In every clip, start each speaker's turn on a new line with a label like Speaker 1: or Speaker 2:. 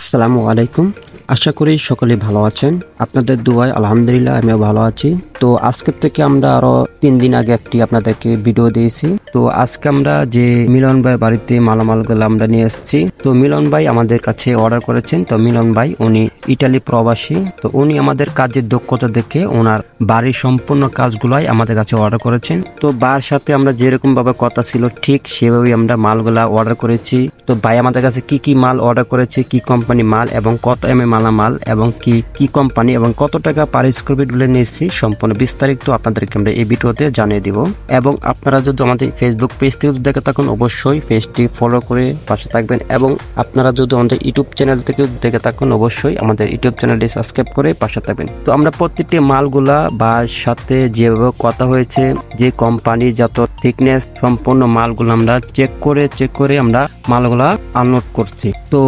Speaker 1: আসসালামু আলাইকুম। আশা করি সকলে ভালো আছেন। আপনাদের দুয়ায় আলহামদুলিল্লাহ আমিও ভালো আছি। তো আজকের থেকে আমরা আরও তিন দিন আগে একটি আপনাদেরকে ভিডিও দিয়েছি। তো আজকে আমরা যে মিলন ভাই বাড়িতে মালামালগুলো আমরা নিয়ে এসেছি, তো মিলন ভাই আমাদের কাছে অর্ডার করেছেন। তো মিলন ভাই, উনি ইটালি প্রবাসী, তো উনি আমাদের কাজের দক্ষতা দেখে ওনার বাড়ির সম্পূর্ণ কাজগুলাই আমাদের কাছে অর্ডার করেছেন। তো বার সাথে আমরা যেরকম ভাবে কথা ছিল, ঠিক সেভাবেই আমরা মালগুলা অর্ডার করেছি। তো ভাই আমাদের কাছে কি কি মাল অর্ডার করেছে, কি কোম্পানি মাল এবং কত এম এ মালামাল এবং কি কি কোম্পানি এবং কত টাকা পার স্কোয়ার ফিটগুলো নিয়েছি সম্পূর্ণ বিস্তারিত আপনাদেরকে আমরা এই ভিডিওতে জানিয়ে দিব। এবং আপনারা যদি আমাদের ফেসবুক পেজ থেকে দেখে থাকুন, অবশ্যই পেজটি ফলো করে পাশে থাকবেন এবং আপনারা যদি আমাদের ইউটিউব চ্যানেল থেকে দেখে থাকুন, অবশ্যই আমাদের ইউটিউব চ্যানেলটি সাবস্ক্রাইব করে পাশে থাকবেন। তো আমরা প্রত্যেকটি মালগুলা বা সাথে যেভাবে কথা হয়েছে, যে কোম্পানি যত থিকনেস সম্পূর্ণ মালগুলো আমরা চেক করে চেক করে আমরা মালগুলা আনলোড করছি। তো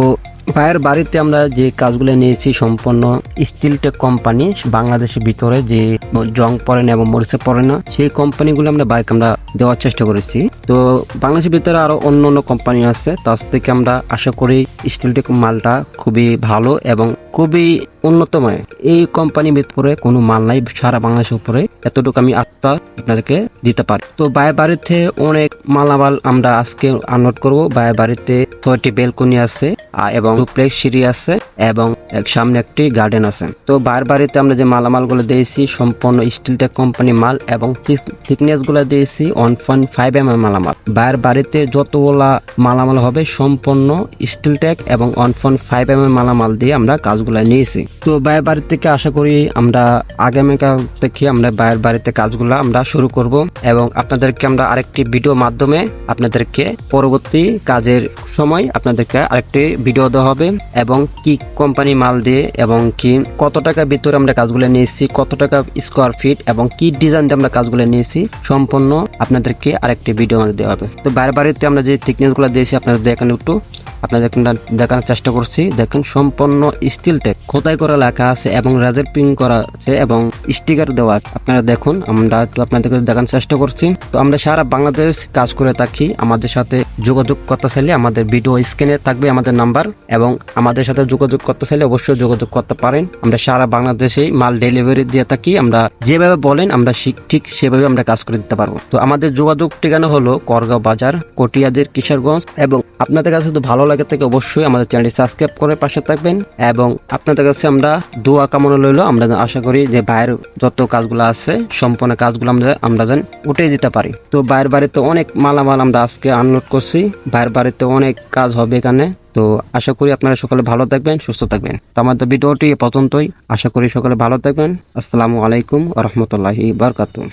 Speaker 1: ভাইয়ের বাড়িতে আমরা যে কাজগুলো নিয়েছি সম্পূর্ণ স্টিল টেক কোম্পানি, বাংলাদেশের ভিতরে যে জং পড়ে না এবং মরিচে পড়ে না, সেই কোম্পানিগুলো আমরা বাইক আমরা দেওয়ার চেষ্টা করেছি। তো বাংলাদেশের ভিতরে আরও অন্য অন্য কোম্পানি আছে, তার থেকে আমরা আশা করি স্টিল টেক মালটা খুবই ভালো এবং খুবই উন্নতময়। এই কোম্পানির ভিতরে কোনো মাল নাই সারা বাংলাদেশের উপরে। এতটুকু আমি আস্থা আপনাদেরকে দিতে পারি। তো বায়ের বাড়িতে অনেক মালামাল আমরা আজকে আনলোড করব। বায়ের বাড়িতে ছয়টি বেলকনি আছে এবং ডুপ্লেক্স সিঁড়ি আছে, এবং সামনে একটি গার্ডেন আছে। তো বায়ের বাড়িতে আমরা যে মালামালগুলো দিয়েছি, সম্পূর্ণ স্টিল টেক কোম্পানি মাল এবং থিকনেসগুলো দিয়েছি one point five M M মালামাল। বায়ের বাড়িতে যতগুলা মালামাল হবে, সম্পূর্ণ স্টিল টেক এবং one point five M M মালামাল দিয়ে আমরা কাজগুলো নিয়েছি। তো বায়ের বাড়ি থেকে আশা করি আমরা আগামীকাল থেকে আমরা বায়ের বাড়িতে কাজগুলো আমরা শুরু করব এবং আপনাদেরকে আমরা আরেকটি ভিডিও মাধ্যমে আপনাদেরকে পরবর্তী কাজের সময় আপনাদেরকে আরেকটি ভিডিও দেওয়া হবে এবং কি কোম্পানি মাল দিয়ে এবং কি কত টাকার ভিতরে আমরা কাজগুলো নিয়েছি, কত টাকা স্কোয়ার ফিট এবং কি ডিজাইন দিয়ে আমরা কাজগুলো নিয়েছি সম্পূর্ণ আপনাদেরকে আরেকটি ভিডিও আমাদের দেওয়া হবে। তো বাইরে বাড়িতে আমরা যে থিকনেসগুলো দিয়েছি আপনাদের দেখেন একটু আপনাদের দেখানোর চেষ্টা করছি। দেখেন, সম্পূর্ণ স্টিল টেক খোদাই করা লেখা আছে এবং রাজের প্রিন্ট করা আছে এবং স্টিকার দেওয়া আপনারা দেখুন, আমরা একটু আপনাদেরকে দেখানোর চেষ্টা করছি। তো আমরা সারা বাংলাদেশ কাজ করে থাকি। আমাদের সাথে যোগাযোগ করতে চাইলে আমাদের ভিডিও স্ক্রিনে থাকবে আমাদের নাম্বার এবং আমাদের সাথে যোগাযোগ করতে চাইলে অবশ্যই যোগাযোগ করতে পারেন। আমরা সারা বাংলাদেশে মাল ডেলিভারি দিয়ে থাকি। আমরা যেভাবে বলেন, আমরা ঠিক- সেভাবে আমরা কাজ করে দিতে পারব। তো আমাদের যোগাযোগ ঠিকানা হলো করগাঁও বাজার, কটিয়াদের কিশোরগঞ্জ এবং আপনাদের কাছে যদি ভালো লাগে থাকে অবশ্যই আমাদের চ্যানেলটি সাবস্ক্রাইব করে পাশে থাকবেন এবং আপনাদের কাছে আমরা দোয়া কামনা লইলো আমরা আশা করি যে বাইরের যত কাজগুলো আছে, সম্পূর্ণ কাজগুলো আমরা আমরা যেন উঠে দিতে পারি। তো বাইরের বাড়িতে অনেক মালামাল আমরা আজকে আনলোড করছি, বাইরের বাড়িতে অনেক কাজ হবে এখানে। তো আশা করি আপনারা সকলে ভালো থাকবেন, সুস্থ থাকবেন। তো আমাদের ভিডিওটি পর্যন্তই। আশা করি সকলে ভালো থাকবেন। আসসালামু আলাইকুম রহমতুল্লাহি বারকাতুম